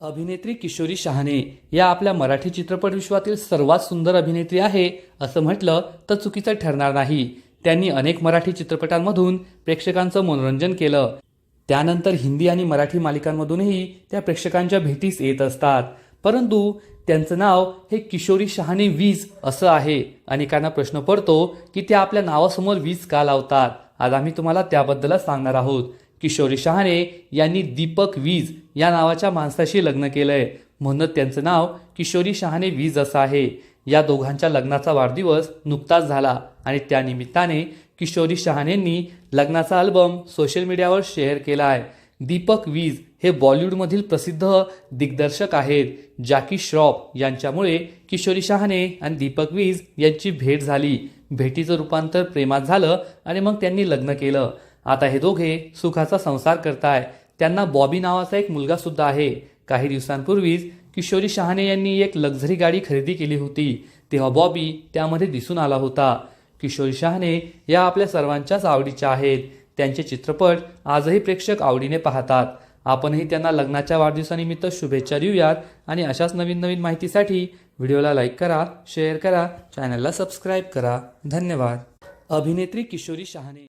अभिनेत्री किशोरी शहाणे या आपल्या मराठी चित्रपटविश्वातील सर्वात सुंदर अभिनेत्री आहे असं म्हटलं तर चुकीचं ठरणार नाही. त्यांनी अनेक मराठी चित्रपटांमधून प्रेक्षकांचं मनोरंजन केलं. त्यानंतर हिंदी आणि मराठी मालिकांमधूनही त्या प्रेक्षकांच्या भेटीस येत असतात. परंतु त्यांचं नाव हे किशोरी शहाणे वीज असं आहे. अनेकांना प्रश्न पडतो की त्या आपल्या नावासमोर वीज का लावतात? आज आम्ही तुम्हाला त्याबद्दलच सांगणार आहोत. किशोरी शहाणे यांनी दीपक वीज या नावाच्या माणसाशी लग्न केलं आहे म्हणूनच त्यांचं नाव किशोरी शहाणे वीज असं आहे. या दोघांच्या लग्नाचा वाढदिवस नुकताच झाला आणि त्यानिमित्ताने किशोरी शहाणेंनी लग्नाचा अल्बम सोशल मीडियावर शेअर केला आहे दीपक वीज हे बॉलिवूडमधील प्रसिद्ध दिग्दर्शक आहेत. जॅकी श्रॉफ यांच्यामुळे किशोरी शहाणे आणि दीपक वीज यांची भेट झाली. भेटीचं रूपांतर प्रेमात झालं आणि मग त्यांनी लग्न केलं. आता हे दोघे सुखाचा संसार करताय. त्यांना बॉबी नावाचा एक मुलगा सुद्धा आहे. काही दिवसांपूर्वीच किशोरी शहाणे यांनी एक लक्झरी गाडी खरेदी केली होती. तेव्हा बॉबी त्यामध्ये दिसून आला होता. किशोरी शहाणे या आपल्या सर्वांच्याच आवडीच्या आहेत. त्यांचे चित्रपट आजही प्रेक्षक आवडीने पाहतात. आपणही त्यांना लग्नाच्या वाढदिवसानिमित्त शुभेच्छा देऊयात आणि अशाच नवीन नवीन माहितीसाठी व्हिडिओला लाईक करा शेअर करा चॅनलला सबस्क्राईब करा. धन्यवाद. अभिनेत्री किशोरी शहाणे.